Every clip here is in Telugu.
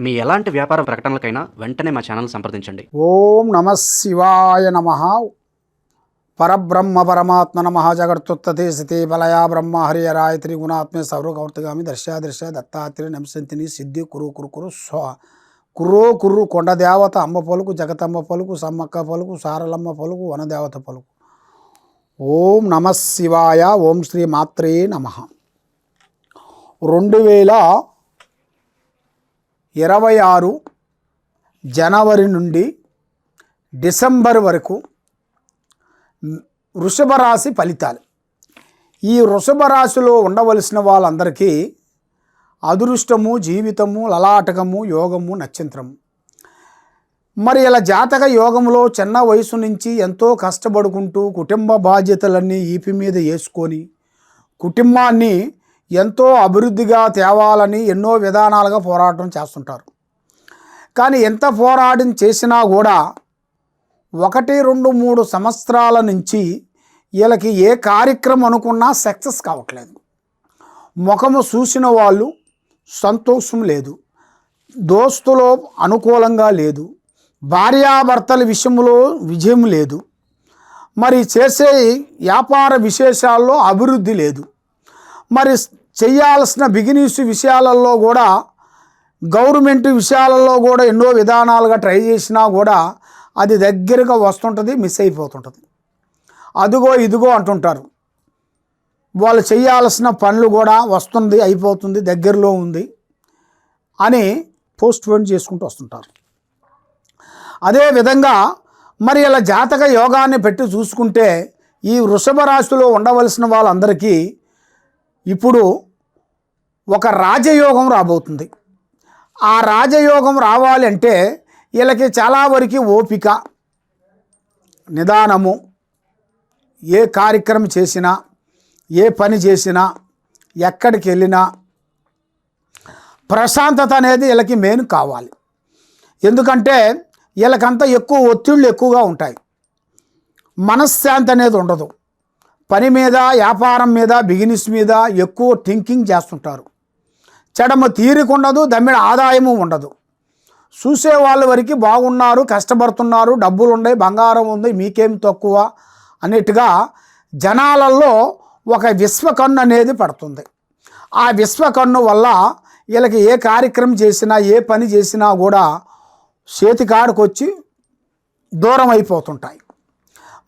మీ ఎలాంటి వ్యాపార ప్రకటనలకైనా వెంటనే మా ఛానల్ సంప్రదించండి. ఓం నమ శివాయ నమ. పరబ్రహ్మ పరమాత్మ నమ. జగత్తుత్తే సతి బలయా బ్రహ్మ హరియరాయ త్రిగుణాత్మే సౌరకౌర్తగామి దర్శా దర్శ దత్తాత్రి నంశంతిని సిద్ధి కురు కురు కురు స్వ. కుర్రో కుర్రు కొండ దేవత అమ్మ పలుకు జగతమ్మ పలుకు సమ్మక్క పలుకు సారలమ్మ పలుకు వనదేవత పలుకు. ఓం నమ శివాయ. ఓం శ్రీ మాత్రే నమ. రెండు వేల ఇరవై ఆరు జనవరి నుండి డిసెంబర్ వరకు వృషభ రాశి ఫలితాలు. ఈ వృషభ రాశిలో ఉండవలసిన వాళ్ళందరికీ అదృష్టము జీవితము లలాటకము యోగము నక్షత్రము. మరి ఇలా జాతక యోగంలో చిన్న వయసు నుంచి ఎంతో కష్టపడుకుంటూ కుటుంబ బాధ్యతలన్నీ ఈపి మీద వేసుకొని కుటుంబాన్ని ఎంతో అభివృద్ధిగా తేవాలని ఎన్నో విధానాలుగా పోరాటం చేస్తుంటారు. కానీ ఎంత పోరాటం చేసినా కూడా ఒకటి రెండు మూడు సంవత్సరాల నుంచి వీళ్ళకి ఏ కార్యక్రమం అనుకున్నా సక్సెస్ కావట్లేదు. ముఖము చూసిన వాళ్ళు సంతోషం లేదు. దోస్తులో అనుకూలంగా లేదు. భార్యాభర్తల విషయంలో విజయం లేదు. మరి చేసే వ్యాపార విశేషాల్లో అభివృద్ధి లేదు. మరి చేయాల్సిన బిగినీస్ విషయాలలో కూడా గవర్నమెంట్ విషయాలలో కూడా ఎన్నో విధానాలుగా ట్రై చేసినా కూడా అది దగ్గరగా వస్తుంటుంది మిస్ అయిపోతుంటుంది. అదిగో ఇదిగో అంటుంటారు. వాళ్ళు చేయాల్సిన పనులు కూడా వస్తుంది అయిపోతుంది దగ్గరలో ఉంది అని పోస్ట్ పోన్ చేసుకుంటూ వస్తుంటారు. అదేవిధంగా మరి ఇలా జాతక యోగాన్ని పెట్టి చూసుకుంటే ఈ వృషభ రాశిలో ఉండవలసిన వాళ్ళందరికీ ఇప్పుడు ఒక రాజయోగం రాబోతుంది. ఆ రాజయోగం రావాలంటే వీళ్ళకి చాలా వరకు ఓపిక నిదానము ఏ కార్యక్రమం చేసినా ఏ పని చేసినా ఎక్కడికి వెళ్ళినా ప్రశాంతత అనేది వీళ్ళకి మెయిన్ కావాలి. ఎందుకంటే వీళ్ళకంతా ఎక్కువ ఒత్తిళ్ళు ఎక్కువగా ఉంటాయి. మనశ్శాంతి అనేది ఉండదు. పని మీద వ్యాపారం మీద బిజినెస్ మీద ఎక్కువ థింకింగ్ చేస్తుంటారు. చెడమ తీరిక ఉండదు దమ్మిడ ఆదాయము ఉండదు. చూసే వాళ్ళ వరకు బాగున్నారు కష్టపడుతున్నారు డబ్బులు ఉన్నాయి బంగారం ఉంది మీకేం తక్కువ అన్నట్టుగా జనాలలో ఒక విశ్వకన్ను అనేది పడుతుంది. ఆ విశ్వకన్ను వల్ల వీళ్ళకి ఏ కార్యక్రమం చేసినా ఏ పని చేసినా కూడా చేతికాడికొచ్చి దూరం అయిపోతుంటాయి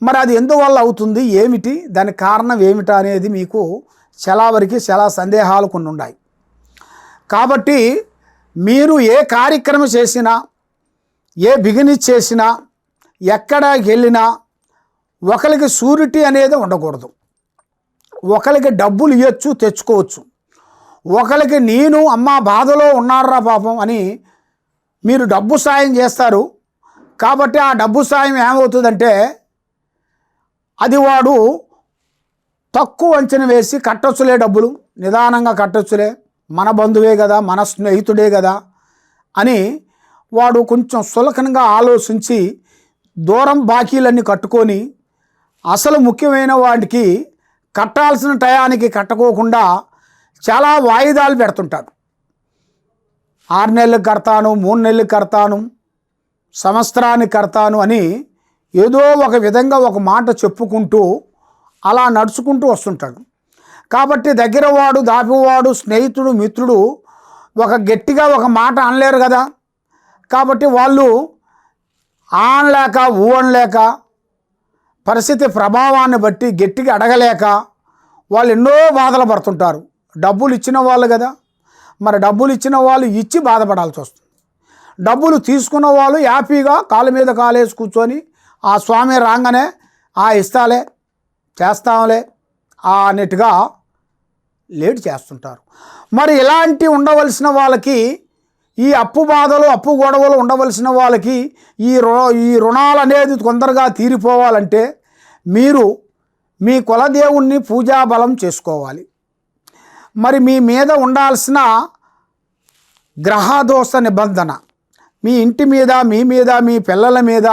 మరి అది ఎందువల్ల అవుతుంది? ఏమిటి? దాని కారణం ఏమిటా అనేది మీకు చాలా వరకు చాలా సందేహాలు కొన్ని ఉన్నాయి. కాబట్టి మీరు ఏ కార్యక్రమం చేసినా ఏ బిగినిస్ చేసినా ఎక్కడికి వెళ్ళినా ఒకరికి సూరిటీ అనేది ఉండకూడదు. ఒకరికి డబ్బులు ఇవ్వచ్చు తెచ్చుకోవచ్చు. ఒకరికి నేను అమ్మ బాధలో ఉన్నారా పాపం అని మీరు డబ్బు సాయం చేస్తారు. కాబట్టి ఆ డబ్బు సాయం ఏమవుతుందంటే అది వాడు తక్కువ అంచనా వేసి కట్టొచ్చులే డబ్బులు నిదానంగా కట్టొచ్చులే మన బంధువే కదా మన స్నేహితుడే కదా అని వాడు కొంచెం సులకనగా ఆలోచించి దూరం బాకీలన్నీ కట్టుకొని అసలు ముఖ్యమైన వాటికి కట్టాల్సిన టయానికి కట్టుకోకుండా చాలా వాయిదాలు పెడుతుంటాడు. ఆరు నెలలకు కడతాను మూడు నెలలకు కడతాను సంవత్సరానికి కడతాను అని ఏదో ఒక విధంగా ఒక మాట చెప్పుకుంటూ అలా నడుచుకుంటూ వస్తుంటాడు. కాబట్టి దగ్గరవాడు దాపివాడు స్నేహితుడు మిత్రుడు ఒక గట్టిగా ఒక మాట అనలేరు కదా. కాబట్టి వాళ్ళు ఆనలేక ఊ పరిస్థితి ప్రభావాన్ని బట్టి గట్టిగా అడగలేక వాళ్ళు ఎన్నో బాధలు పడుతుంటారు. డబ్బులు ఇచ్చిన వాళ్ళు కదా. మరి డబ్బులు ఇచ్చిన వాళ్ళు ఇచ్చి బాధపడాల్సి వస్తుంది. డబ్బులు తీసుకున్న వాళ్ళు హ్యాపీగా కాలు మీద కాలేసి కూర్చొని ఆ స్వామి రాగానే ఆ ఇస్తాలే చేస్తాంలే అన్నట్టుగా లేట్ చేస్తుంటారు. మరి ఇలాంటి ఉండవలసిన వాళ్ళకి ఈ అప్పు బాధలు అప్పు గొడవలు ఉండవలసిన వాళ్ళకి ఈ రు ఈ రుణాలు అనేది తొందరగా తీరిపోవాలంటే మీరు మీ కులదేవుణ్ణి పూజా బలం చేసుకోవాలి. మరి మీ మీద ఉండాల్సిన గ్రహదోష నిబంధన మీ ఇంటి మీద మీ మీద మీ పిల్లల మీద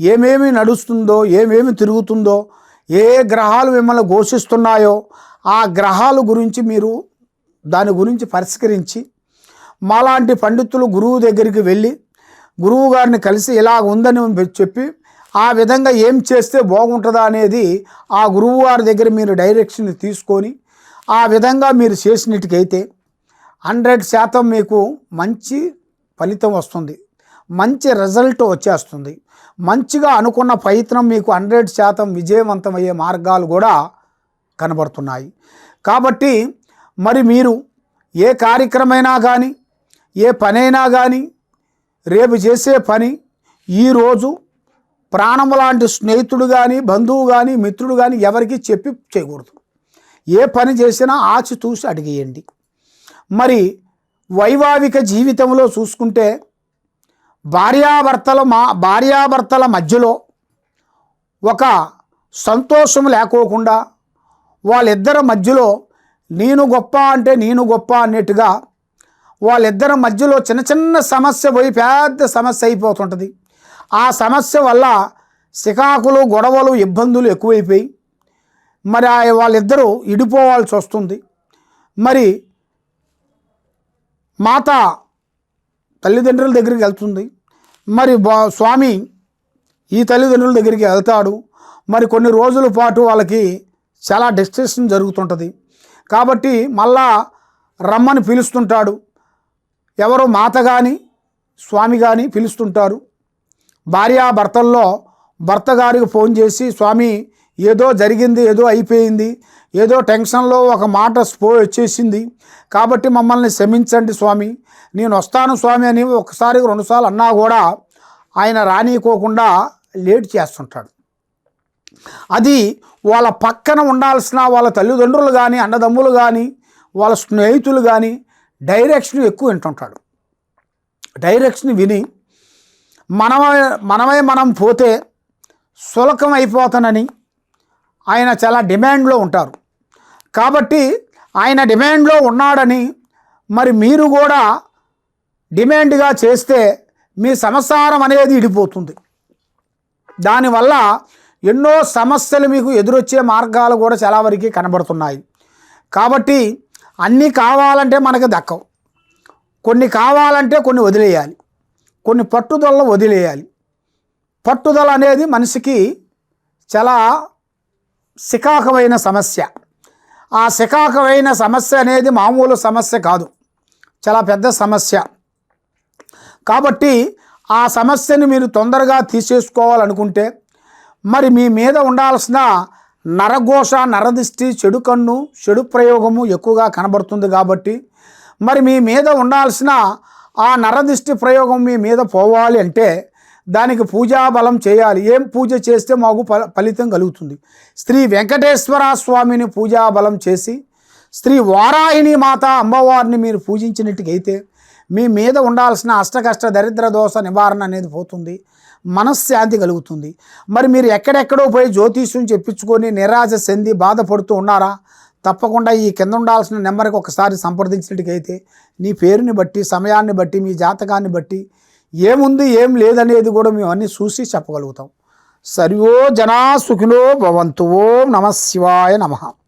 ఏమేమి నడుస్తుందో ఏమేమి తిరుగుతుందో ఏ గ్రహాలు మిమ్మల్ని ఘోషిస్తున్నాయో ఆ గ్రహాల గురించి మీరు దాని గురించి పరిష్కరించి మాలాంటి పండితులు గురువు దగ్గరికి వెళ్ళి గురువు గారిని కలిసి ఇలా ఉందని చెప్పి ఆ విధంగా ఏం చేస్తే బాగుంటుందా అనేది ఆ గురువు గారి దగ్గర మీరు డైరెక్షన్ తీసుకొని ఆ విధంగా మీరు చేసినట్టుకైతే హండ్రెడ్ శాతం మీకు మంచి ఫలితం వస్తుంది. మంచి రిజల్ట్ వచ్చేస్తుంది. మంచిగా అనుకున్న ప్రయత్నం మీకు హండ్రెడ్ శాతం విజయవంతమయ్యే మార్గాలు కూడా కనబడుతున్నాయి. కాబట్టి మరి మీరు ఏ కార్యక్రమైనా కానీ ఏ పనైనా కానీ రేపు చేసే పని ఈరోజు ప్రాణము లాంటి స్నేహితుడు కానీ బంధువు కానీ మిత్రుడు కానీ ఎవరికి చెప్పి చేయకూడదు. ఏ పని చేసినా ఆచి చూసి అడిగేయండి. మరి వైవాహిక జీవితంలో చూసుకుంటే భార్యాభర్తల మా భార్యాభర్తల మధ్యలో ఒక సంతోషం లేకోకుండా వాళ్ళిద్దరి మధ్యలో నేను గొప్ప అంటే నేను గొప్ప అన్నట్టుగా వాళ్ళిద్దరి మధ్యలో చిన్న చిన్న సమస్య పోయి పెద్ద సమస్య అయిపోతుంటుంది. ఆ సమస్య వల్ల సికాకులు గొడవలు ఇబ్బందులు ఎక్కువైపోయి మరి ఆ వాళ్ళిద్దరూ ఇడిపోవాల్సి వస్తుంది. మరి మాత తల్లిదండ్రుల దగ్గరికి వెళ్తుంది. మరి బా స్వామి ఈ తల్లిదండ్రుల దగ్గరికి వెళ్తాడు. మరి కొన్ని రోజుల పాటు వాళ్ళకి చాలా డిస్కషన్ జరుగుతుంటుంది. కాబట్టి మళ్ళా రమ్మని పిలుస్తుంటాడు. ఎవరు మాత కానీ స్వామి కానీ పిలుస్తుంటారు. భార్యాభర్తల్లో భర్త గారికి ఫోన్ చేసి స్వామి ఏదో జరిగింది ఏదో అయిపోయింది ఏదో టెన్షన్లో ఒక మాట స్పో వచ్చేసింది. కాబట్టి మమ్మల్ని క్షమించండి స్వామి. నేను వస్తాను స్వామి అని ఒకసారి రెండుసార్లు అన్నా కూడా ఆయన రానికోకుండా లేట్ చేస్తుంటాడు. అది వాళ్ళ పక్కన ఉండాల్సిన వాళ్ళ తల్లిదండ్రులు కానీ అన్నదమ్ములు కానీ వాళ్ళ స్నేహితులు కానీ డైరెక్షన్ ఎక్కువ వింటుంటాడు. డైరెక్షన్ విని మనమే మనమే మనం పోతే సులకం అయిపోతానని ఆయన చాలా డిమాండ్లో ఉంటారు. కాబట్టి ఆయన డిమాండ్లో ఉన్నాడని మరి మీరు కూడా డిమాండ్గా చేస్తే మీ సంసారం అనేది ఇడిపోతుంది. దానివల్ల ఎన్నో సమస్యలు మీకు ఎదురొచ్చే మార్గాలు కూడా చాలా వరకు కనబడుతున్నాయి. కాబట్టి అన్నీ కావాలంటే మనకు దక్కవు. కొన్ని కావాలంటే కొన్ని వదిలేయాలి. కొన్ని పట్టుదలను వదిలేయాలి. పట్టుదల అనేది మనిషికి చాలా సికాకమైన సమస్య. ఆ సికాకమైన సమస్య అనేది మామూలు సమస్య కాదు. చాలా పెద్ద సమస్య. కాబట్టి ఆ సమస్యని మీరు తొందరగా తీసేసుకోవాలనుకుంటే మరి మీ మీద ఉండాల్సిన నరఘోష నరదిష్టి చెడు కన్ను చెడు ప్రయోగము ఎక్కువగా కనబడుతుంది కాబట్టి మరి మీ మీద ఉండాల్సిన ఆ నరదిష్టి ప్రయోగం మీ మీద పోవాలి అంటే దానికి పూజా బలం చేయాలి. ఏం పూజ చేస్తే మాకు ఫల ఫలితం కలుగుతుంది. శ్రీ వెంకటేశ్వర స్వామిని పూజా బలం చేసి శ్రీ వారాహిణి మాత అమ్మవారిని మీరు పూజించినట్టుకైతే మీ మీద ఉండాల్సిన అష్టకష్ట దరిద్ర దోష నివారణ అనేది పోతుంది. మనశ్శాంతి కలుగుతుంది. మరి మీరు ఎక్కడెక్కడో పోయి జ్యోతిష్యం చెప్పించుకొని నిరాశ చెంది బాధపడుతూ ఉన్నారా? తప్పకుండా ఈ కింద ఉండాల్సిన నెంబర్కి ఒకసారి సంప్రదించినట్టుకైతే నీ పేరుని బట్టి సమయాన్ని బట్టి మీ జాతకాన్ని బట్టి ఏముంది ఏం లేదనేది కూడా మేము అన్నీ చూసి చెప్పగలుగుతాం. సర్వో జనా సుఖినో భవంతువో నమ శివాయ నమః.